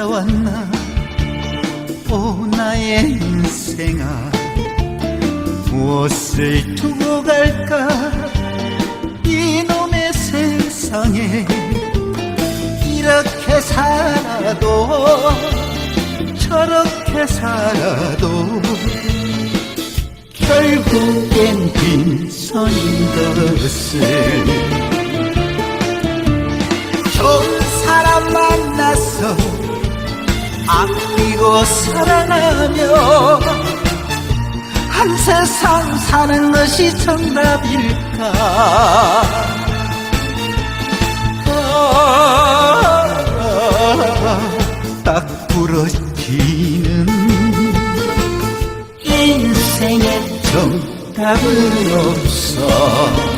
찾아왔나? 오 나의 인생아 무엇을 두고 갈까? 이놈의 세상에 이렇게 살아도 저렇게 살아도 결국엔 빈손인 것을 아끼고 사랑하며 한 세상 사는 것이 정답일까? 아, 딱 부러지는 인생의 정답은 없어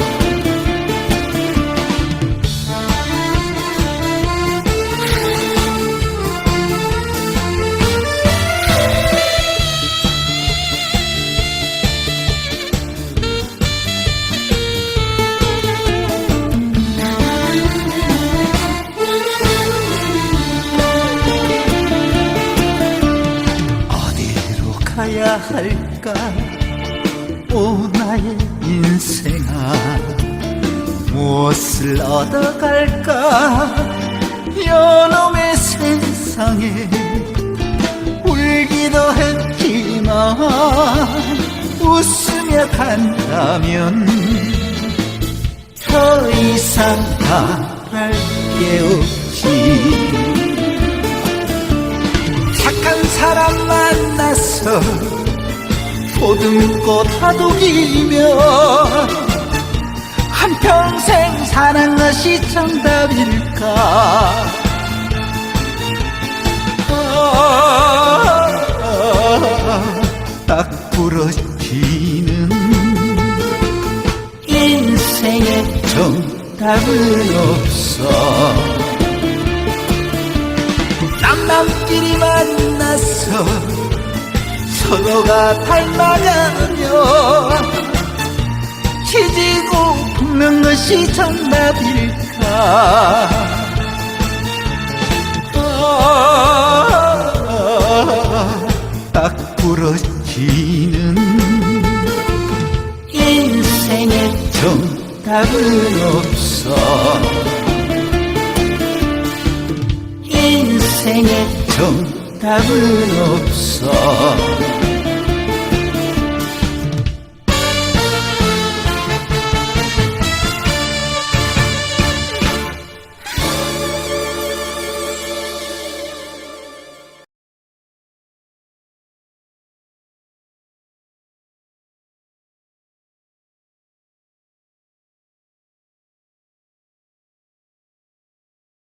가야 할까? 오 나의 인생아 무엇을 얻어갈까? 여놈의 세상에 울기도 했지만 웃으며 간다면 더 이상 바랄 게 없지 만나서 보듬고 다독이며 한평생 사는 것이 정답일까? 아, 딱 부러지는 인생의 정답은 없어. 남남끼리 만나서 서로가 닮아가며 치지고 붓는 것이 정답일까? 아, 딱 부러지는 인생의 정답은 없어. 인생의 정답은 없어